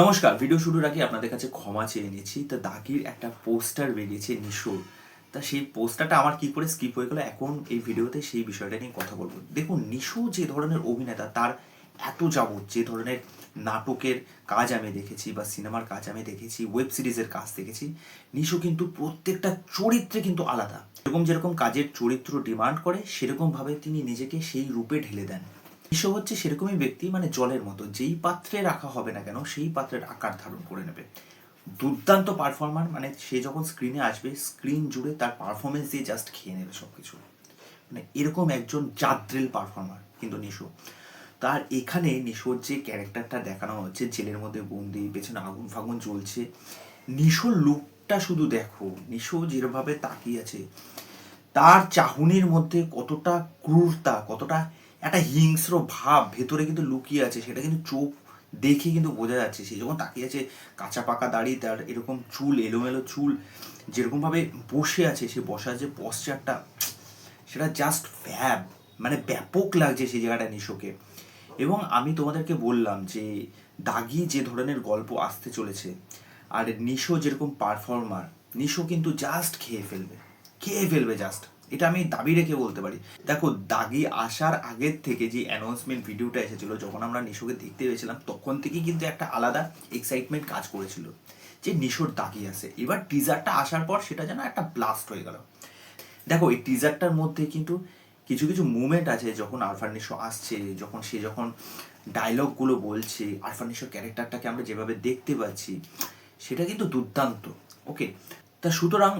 নমস্কার ভিডিও শুরুর আগে আপনাদের কাছে ক্ষমা চেয়ে নিয়েছি তা দাগির একটা পোস্টার বেরিয়েছে নিশোর। তা সেই পোস্টারটা আমার কি করে স্কিপ হয়ে গেল এখন এই ভিডিওতে সেই বিষয়টা নিয়ে কথা বলব। দেখুন, নিশো যে ধরনের অভিনেতা, তার এত যাবৎ যে ধরনের নাটকের কাজ আমি দেখেছি বা সিনেমার কাজ আমি দেখেছি ওয়েব সিরিজের কাজ দেখেছি, নিশো কিন্তু প্রত্যেকটা চরিত্রে কিন্তু আলাদা। এরকম যেরকম কাজের চরিত্র ডিমান্ড করে, সেরকমভাবে তিনি নিজেকে সেই রূপে ঢেলে দেন। নিশো হচ্ছে সেরকমই ব্যক্তি মানে জলের মতো। যেই পাত্রে রাখা হবে না কেন, সেই পাত্রের আকার ধারণ করে নেবে। দুর্দান্ত পারফর্মার মানে সে যখন স্ক্রিনে আসবে স্ক্রিন জুড়ে তার পারফরমেন্স দিয়ে জাস্ট খেয়ে নেবে সব কিছু মানে এরকম একজন জাদ্রেল পারফর্মার কিন্তু নিশো। তার এখানে নিশোর যে ক্যারেক্টারটা দেখানো হচ্ছে, জেলের মধ্যে বন্দি, পেছনে আগুন ফাগুন জ্বলছে, নিশোর লুকটা শুধু দেখো, নিশো যেভাবে তাকিয়ে আছে, তার চাহনির মধ্যে কতটা ক্রূরতা, কতটা একটা হিংস্র ভাব ভেতরে কিন্তু লুকিয়ে আছে, সেটা কিন্তু চোখ দেখে কিন্তু বোঝা যাচ্ছে। সে যখন তাকিয়ে আছে কাঁচা পাকা দাড়ি, তার এরকম চুল, এলোমেলো চুল যেরকমভাবে বসে আছে, সে বসার যে পশ্চারটা সেটা জাস্ট ফ্যাব মানে ব্যাপক লাগছে সেই জায়গাটা নিশোকে এবং আমি তোমাদেরকে বললাম যে, দাগি যে ধরনের গল্প আসতে চলেছে, আর নিশো যেরকম পারফর্মার নিশো কিন্তু জাস্ট খেয়ে ফেলবে খেয়ে ফেলবে জাস্ট এটা আমি দাবি রেখে বলতে পারি। দেখো, দাগি আসার আগের থেকে যে অ্যানাউন্সমেন্ট ভিডিওটা এসেছিল, যখন আমরা নিশোকে দেখতে পেয়েছিলাম, তখন থেকেই কিন্তু একটা আলাদা এক্সাইটমেন্ট কাজ করেছিল যে নিশোর দাগি আসে এবার টিজারটা আসার পর সেটা যেন একটা ব্লাস্ট হয়ে গেল। দেখো, এই টিজারটার মধ্যে কিন্তু কিছু কিছু মুভমেন্ট আছে যখন আরফান নিশো আসছে, যখন সে যখন ডায়লগগুলো বলছে, আরফান নিশোর ক্যারেক্টারটাকে আমরা যেভাবে দেখতে পাচ্ছি, সেটা কিন্তু দুর্দান্ত ওকে তা সুতরাং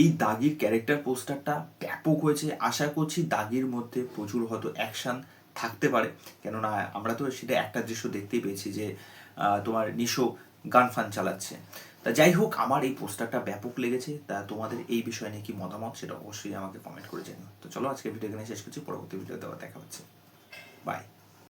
এই দাগির ক্যারেক্টার পোস্টারটা ব্যাপক হয়েছে। আশা করছি দাগির মধ্যে প্রচুর হয়তো অ্যাকশন থাকতে পারে। কেননা আমরা তো সেটা একটা দৃশ্য দেখতেই পেয়েছি যে তোমার নিশো গান ফান চালাচ্ছে। তা যাই হোক, আমার এই পোস্টারটা ব্যাপক লেগেছে। তা তোমাদের এই বিষয়ে নিয়ে কি মতামত সেটা অবশ্যই আমাকে কমেন্ট করে জানিও। তো চলো আজকে ভিডিও এখানে শেষ করছি। পরবর্তী ভিডিওতে আবার দেখা হচ্ছে। বাই